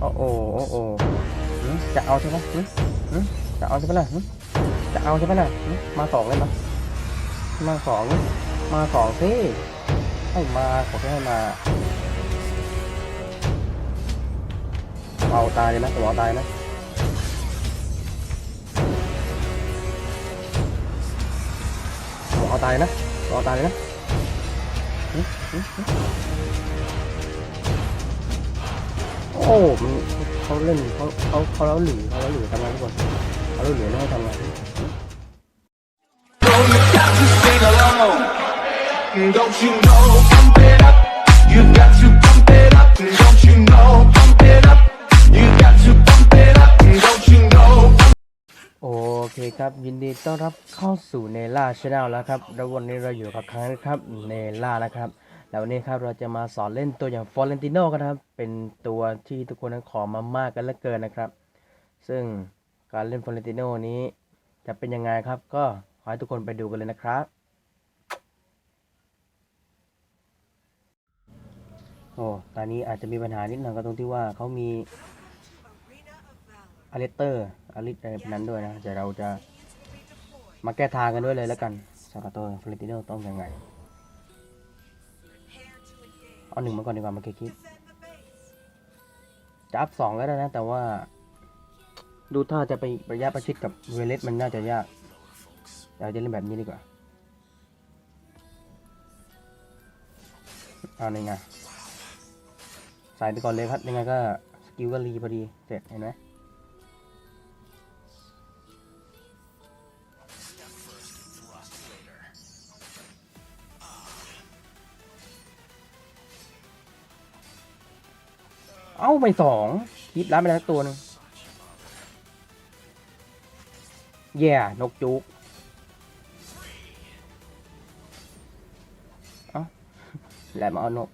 โอ้โหโอ้โหจะเอาใช่ไหมหืมหืมจะเอาใช่ไหมล่ะหืมจะเอาใช่ไหมล่ะหืมมาสองเลยมามาสองมาสองสิให้มาขอแค่ให้มาเอาตายเลยไหมผมเอาตายไหมผมเอาตายนะผมเอาตายเลยนะ โอ้มันเขาเล่นเขาเขาเขาเล้าหลีเขาเล้าหลีทำงานทุกคนเขาเล้าหลีไม่ให้ทำงาน Don't you know? Pump it up. You got to pump it up. Don't you know? Pump it up. You got to pump it up. Don't you know? โอเคครับ ยินดีต้อนรับเข้าสู่เนล่าชาแนลแล้วครับแล้ววันนี้เราอยู่กับครั้งนะครับเนล่านะครับ แล้ววันนี้ครับเราจะมาสอนเล่นตัวอย่างฟอร์เรนติโนกันครับ เป็นตัวที่ทุกคนนั้นขอมามากกันเหลือเกินนะครับ ซึ่งการเล่นฟอร์เรนติโนนี้จะเป็นยังไงครับ ก็ขอให้ทุกคนไปดูกันเลยนะครับ โอ้ตอนนี้อาจจะมีปัญหานิดหน่อยก็ตรงที่ว่าเขามีอเลสเตอร์อลิสอะไรนั้นด้วยนะเดี๋ยวเราจะมาแก้ทางกันด้วยเลยแล้วกันสำหรับตัวฟลอเรนติโนต้องยังไง เอาหนึ่งมาก่อนดีกว่ามาเคคิดจะอัพสองก็ได้นะ แต่ว่า ดูถ้าจะไประยะประชิดกับเวเลสมันน่าจะยากเราจะเล่นแบบนี้ดีกว่าเอาหนึ่งไงใส่ไปก่อนเลยครับยังไงก็สกิลก็รีพอดีเสร็จเห็นไหม อ้าไปสองคลิปรับไปแล้วตัวหนึงแย่ นกจุกเอ้าแหลมมาเอานก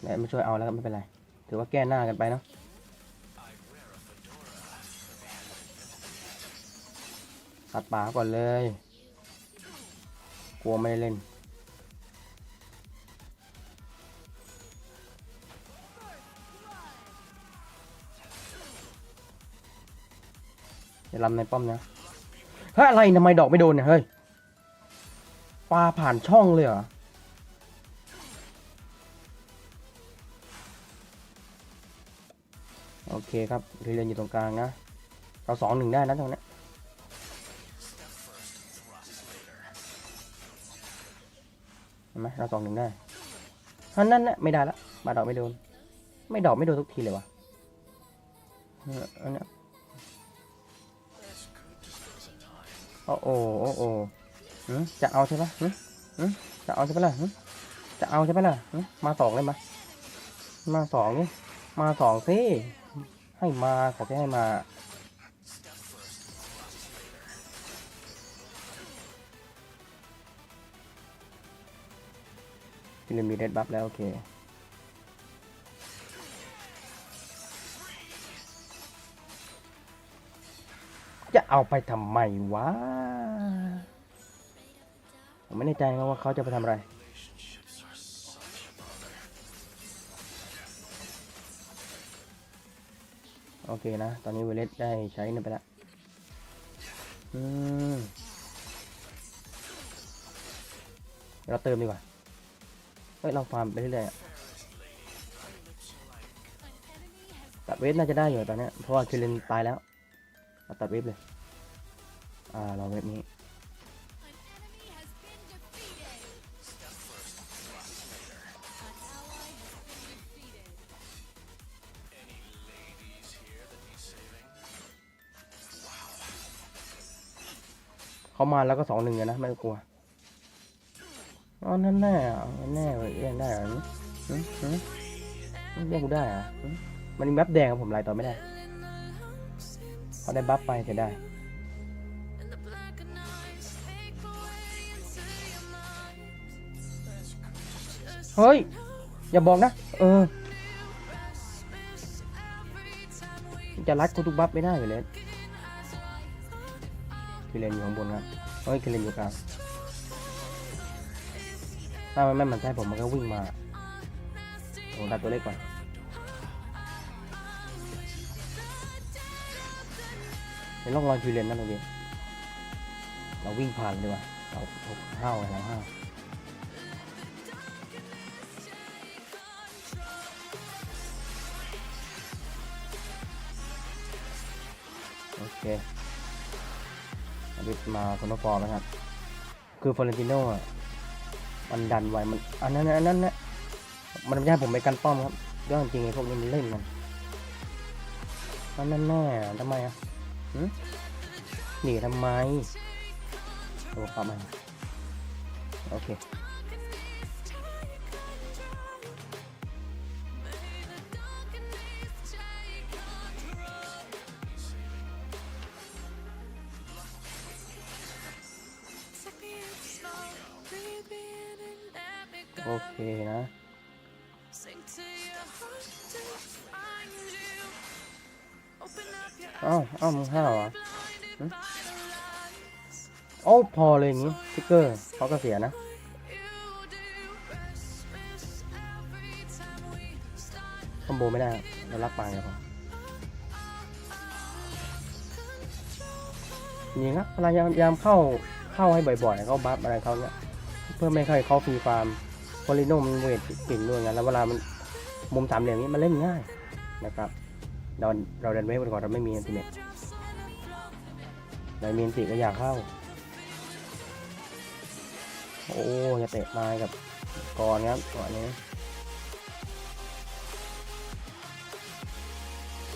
แหลมมาช่วยเอาแล้วไม่เป็นไร ถือว่าแก้หน้ากันไปเนาะตัดป่าก่อนเลย กลัวไม่ได้เล่น ลำในป้อมนะเฮ้ยอะไรทำไมดอกไม่โดนเนี่ยเฮ้ยปลาผ่านช่องเลยเหรอโอเคครับเรียนอยู่ตรงกลางนะเราสองหนึ่งได้นะตรงนี้เห็นไหมเราสองหนึ่งได้อันนั้นนะไม่ได้ละมาดอกไม่โดน ไม่ดอกไม่โดนทุกทีเลยวะเนี่ยอันเนี้ โอ้โอ้โอ้โอ้หึจะเอาใช่ปะหึหึจะเอาใช่ปะล่ะหึจะเอาใช่ปะล่ะหึมาสองเลยมา มาสองนี่มาสองสิให้มาขอแค่ให้มากินมีเดดบัฟแล้ว โอเค จะเอาไปทำไมวะ ผมไม่แน่ใจนะว่าเขาจะไปทำอะไร โอเคนะ ตอนนี้เวเลสได้ใช้นั่นไปแล้วอืมเราเติมดีกว่า เฮ้ย เราฟาร์มไปเรื่อยๆตัดเวฟน่าจะได้อยู่ตอนนี้เพราะว่าคิรินตายแล้ว ตัดเวฟเลย อ่า เราเวฟนี้ เขามาแล้วก็สองหนึ่งเลยนะ ไม่กลัวอ๋อนั่นแน่อันแน่เลยเรียกได้เหรอหึหึหึเรียกกูได้อหึมันมีบัฟแดงกับผมไล่ต่อไม่ได้เขาได้บัฟไปเสียได้ เฮ้ย อย่าบอกนะ เออ จะรัดกูทุกบัฟไม่ได้อยู่แลยคือเลนอยู่ข้างบนครับเฮ้ยคือเลนอยู่กลางถ้ามันไม่มันใช่ผมมันก็วิ่งมาผมดัดตัวเล็กก่อนเป็นร่องรอยคิวเลนนั่นเองเราวิ่งผ่านดีกว่าเราห้าเราห้า โอเคอันนี้มาคนลฟอร์มนะครับ คือฟลอเรนติโน่อะมันดันไวมันอันนั้นอันนั้นนะมันไม่ใช่ผมไปกันป้อมครับเรื่องจริงไอ้พวกนี้มันเล่นกันอันนั้นแน่ทำไมอะหึหนีทำไมโอ้ปรับมาโอเค โอเคนะเอ้าเอ้ามึงห้าวเหรอะโอ้พอเลยอย่างงี้สติ๊กเกอร์เขาก็เสียนะคอมโบไม่ได้เรารักปางเดียวพอจริงครับพยายามพยายามเข้าเข้าให้บ่อยๆ เข้าบัฟอะไรเขาเนี่ยเพื่อไม่ให้เขาฟรีฟาร์ม พอลิโนมันเวทเก่งด้วยไงแล้วเวลามันมุมสามเหลี่ยมนี้มันเล่นง่ายนะครับเราเราเดินเวฟก่อนเราไม่มีอันติเมตเรามีอันติก็อยากเข้า โอ้จะเตะม้กับกรครับก่อนนี้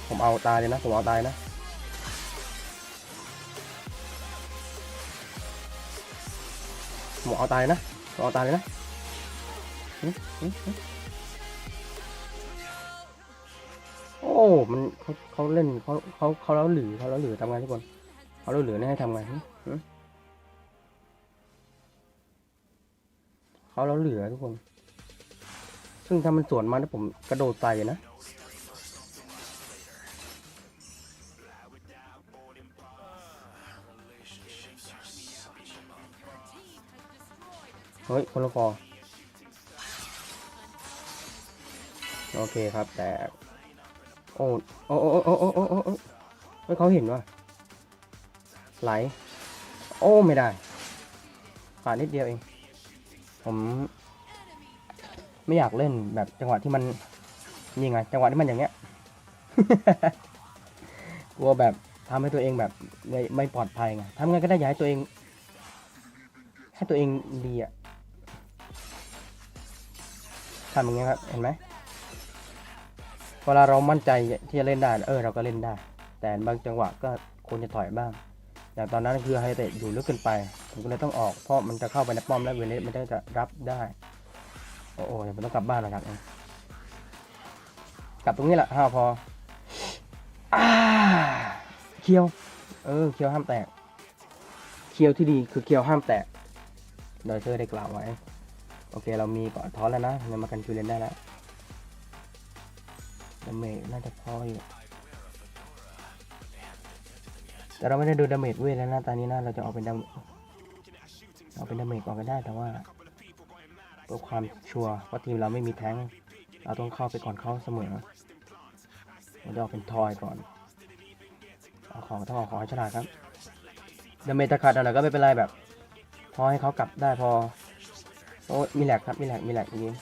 ผมเอาตายเลยนะ ผมเอาตายนะ ผมเอาตายนะผมเอาตายเลยนะ โอ้ มันเขาเขาเล่นเขาเขาเขาเล้าหรือเขาเล้าหรือทำไงทุกคนเขาเล้าหรือนี่ให้ทำไงหึหึเขาเล้าเหลือทุกคน ซึ่งถ้ามันสวนมาถ้าผมกระโดดใส่นะเฮ้ยคนละฟอ โอเคครับ แต่ โอ้โอ้โอ้โอ้โอ้โอ้โอ้โอ้เฮ้ยเขาเห็นว่าไหล โอ้ไม่ได้ผ่านนิดเดียวเอง ผม ไม่อยากเล่นแบบจังหวะที่มันนี่ไง จังหวะที่มันอย่างเงี้ยกลัวแบบทำให้ตัวเองแบบไม่ไม่ปลอดภัยไงทำไงก็ได้อย่าให้ตัวเอง ให้ตัวเองดีอะทำอย่างเงี้ยครับ เห็นไหม วลาเรามั่นใจที่จะเล่นได้เออเราก็เล่นได้ แต่บางจังหวะก็ควรจะถอยบ้าง อย่างตอนนั้นคือไฮเตะอยู่ลึกเกินไปผมก็เลยต้องออกเพราะมันจะเข้าไปในป้อมแล้วเวเนสมันจะรับได้ โอ้โหเดี๋ยวผมต้องกลับบ้านแล้วครับกลับตรงนี้แหละห้าพออาเคียว เออเคียวห้ามแตก เคียวที่ดีคือเคียวห้ามแตกโดยเธอได้กล่าวไว้ โอเคเรามีก่อนท้อนแล้วนะเรามากันคิวเลนได้แล้ว ดาเมจน่าจะพออยู่ แต่เราไม่ได้ดูดาเมจเวทแล้วนะตอนนี้นะเราจะเอาเป็นดาเอาเป็นดาเมจก่อนก็ได้แต่ว่าเพื่อความชัวร์ว่าทีมเราไม่มีแท้งเราต้องเข้าไปก่อนเข้าเสมอเราจะเอาเป็นทอยก่อนเอาของต้องเอาของให้ฉลาดครับดาเมจจะขาดอะไรก็ไม่เป็นไรแบบ พอให้เขากลับได้พอโอ้ยมีแหลกครับมีแหลกมีแหลกอย่างนี้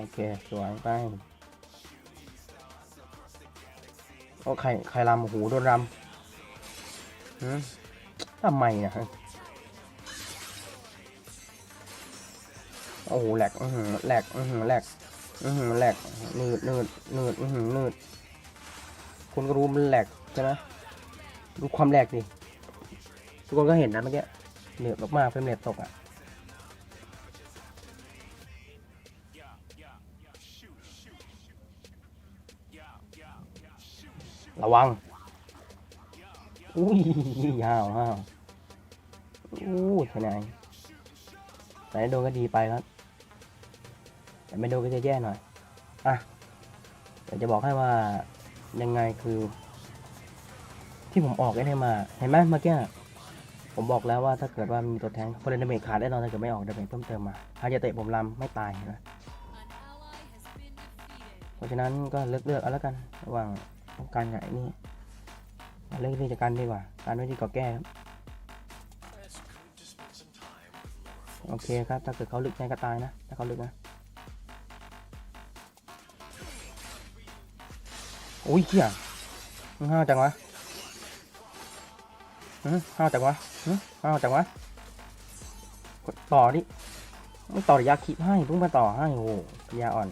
โอเค สวยไปโอ้ไข่ไข่รำโอ้โดนรำทำไมนะฮะโอ้โหแหลกอือหือแหลกอือหือแหลกอือหือแหลกนืดนืดนืดอือหือนืดคุณก็รู้มันแหลกใช่ไหมดูความแหลกดิทุกคนก็เห็นนะเมื่อกี้เหนืดมากๆเฟรมเรทตกอะ ระวัง อุ้ยห้าวห้าวอู้ทนายแต่โดนก็ดีไปครับ แต่ไม่โดนก็จะแย่หน่อย อะเดี๋ยวจะบอกให้ว่ายังไงคือ ที่ผมออกได้มาเห็นไหมเมื่อกี้ผมบอกแล้วว่าถ้าเกิดว่ามีตัวแทงพอเลนดาเมจขาดแน่นอนถ้าเกิดไม่ออกดาเมจเพิ่มเติมมาฮาจะเตะผมลำไม่ตายนไหมเพราะฉะนั้นก็เลือกเลือกเอาแล้วกันระหว่าง การกับไอ้นี่เลือกที่จะกันดีกว่า การไม่ดีกว่าแก้ครับโอเคครับ ถ้าเกิดเขาลึกในก็ตายนะ ถ้าเขาลึกนะ โอ้ยเขี้ยห้าวจังวะห้าวจังวะห้าวจังวะกดต่อดิไม่ต่อยะคลิให้เพิ่งมาต่อให้โอ้โหปัญาอ่อน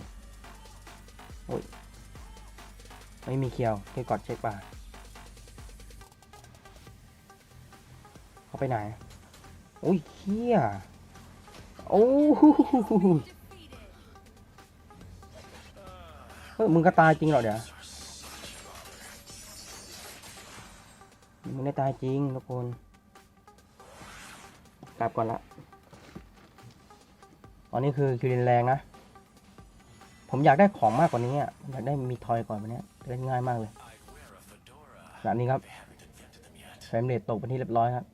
โอ้ย ไม่มีเคียวแค่กดเช็คป่าเขาไปไหน โอ้ยเขี้ยโอ้โหเฮ้ยมึงก็ตายจริงเหรอเดี๋ยวมึงได้ตายจริงทุกคนกลับก่อนละตอนนี้คือคิรินแรงนะ ผมอยากได้ของมากกว่านี้อะอยากได้มีทอยก่อนวันนี้เล่นง่ายมากเลยแบบนี้ครับเฟรมเรทตกเป็นที่เรียบร้อยครับ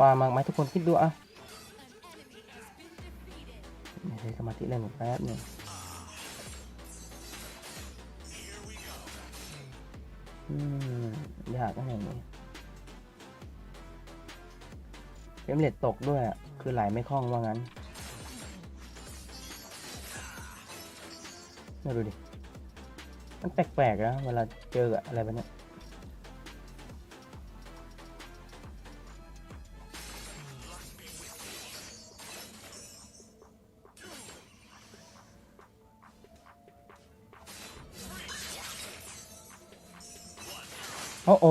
ว่ามากไหมทุกคนคิดดูอะใช้สมาธิเล่นแป๊บหนึงอืมยากก็ไหนนี่เฟรมเรทตกด้วยอะคือไหลไม่คล่องว่างั้นน่าดูดิ มันแปลกๆนะเวลาเจออะไรแบบนี้ โอ้โอ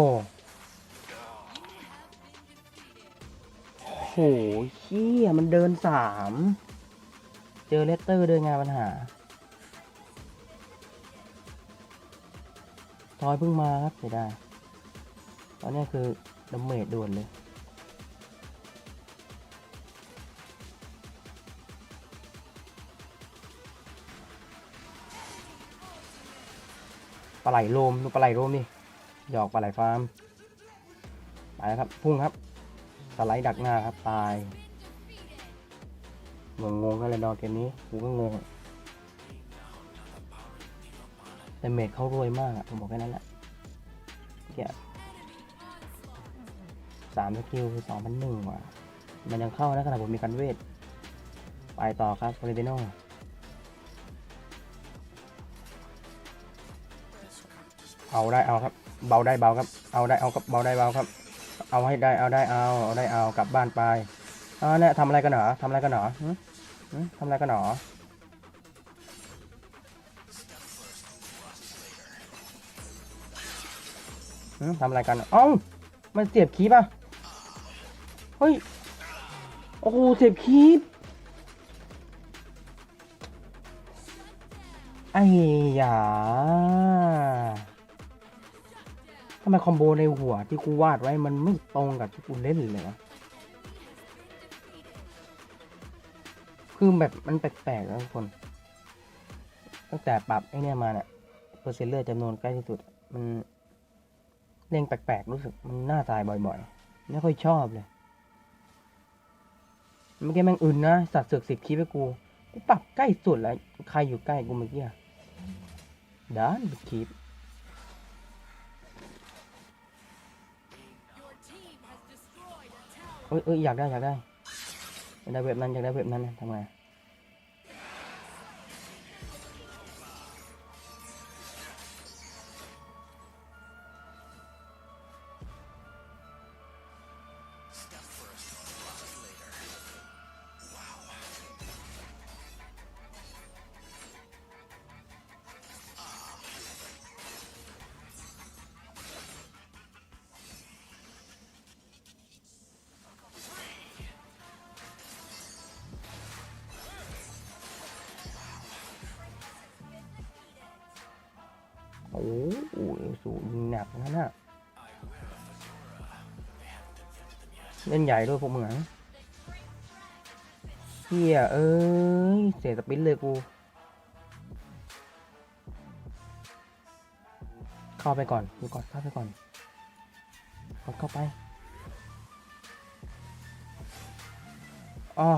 โหเฮียมันเดินสาม เจอเลสเตอร์เดินงานปัญหาทอยเพิ่งมาครับเสียดายตอนนี้คือดาเมจด่วนเลยปลาไหลโลมดูปลาไหลโลมนี่ หยอกปลาไหลฟาร์มไปแล้วครับพุ่งครับสไลด์ดักหน้าครับตายงงงๆกันเลยดอกเกมนี้กูก็งงแต่เมดเขารวยมากอะผมบอกแค่นั้นแหละเกียสามสกิลคือสองพันหนึ่งว่ะ มันยังเข้านะขณะผมมีการเวท ไปต่อครับฟอริเดโนเอาได้เอาครับ เบาได้เบาครับ เอาได้เอาครับเบาได้เบาครับ เอาให้ได้เอาได้เอาเอาได้เอากลับบ้านไปอ่าเนี่ยทำอะไรกันหนอทำอะไรกันหนอทำอะไรกันหนอทำอะไรกันเอ้ามันเสียบคีบอะเฮ้ยโอ้โหเสียบคีบไอ้หยา ทำไมคอมโบในหัวที่กูวาดไว้มันไม่ตรงกับที่กูเล่นเลยวะคือแบบมันแปลกๆนะทุกคน ตั้งแต่ปรับไอ้เนี่ยมาเนี่ยเปอร์เซ็นต์เลือดจำนวนใกล้ที่สุด มันเร่งแปลกๆ รู้สึกมันน่าตายบ่อยๆ ไม่ค่อยชอบเลยเมื่อกี้แม่งอื่นนะสัตว์เสือกสิบคีไปกู กูปรับใกล้สุดแล้ว ใครอยู่ใกล้กูเมื่อกี้ด้านคีป เอ้ยเอ้ยอยากได้อยากได้อยากได้เว็บนั้นอยากได้เว็บนั้นทำไง อ้โหสูงหนักนั่นน่ะเล่นใหญ่ด้วยพวกมึงอะเฮียเอ้ย เสียสปินเลยกู เข้าไปก่อนดูก่อน เข้าไปก่อนกดเข้าไปอ๋อ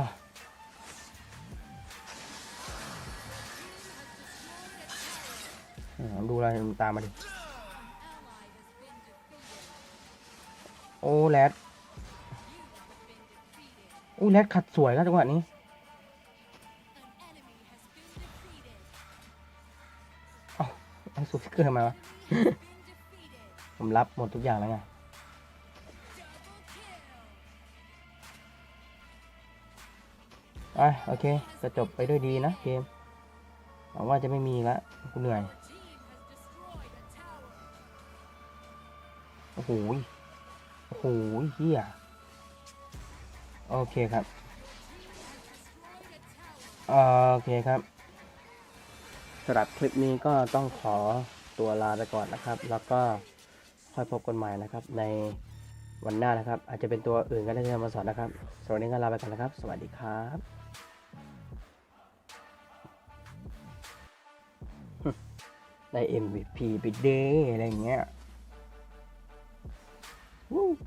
ดูอะไรมึงตามมาดิ โอ้แรดโอ้แรดขัดสวยครับจังหวะนี้ เอ้าไอ้สูฟิกเกอร์ทำไมวะ ผมรับหมดทุกอย่างแล้วไงอะโอเค จะจบไปด้วยดีนะเกมหวังว่าจะไม่มีละกูเหนื่อย โอ้โหยโอ้โหยเฮียโอเคครับโอเคครับสำหรับคลิปนี้ก็ต้องขอตัวลาไปก่อนนะครับ แล้วก็ค่อยพบกันใหม่นะครับ ในวันหน้านะครับ อาจจะเป็นตัวอื่นก็ได้ที่จะมาสอนนะครับสำหรับวันนี้ก็ลาไปก่อนนะครับ สวัสดีครับได้ MVP ไปเด้อะไรอย่างเงี้ย Woo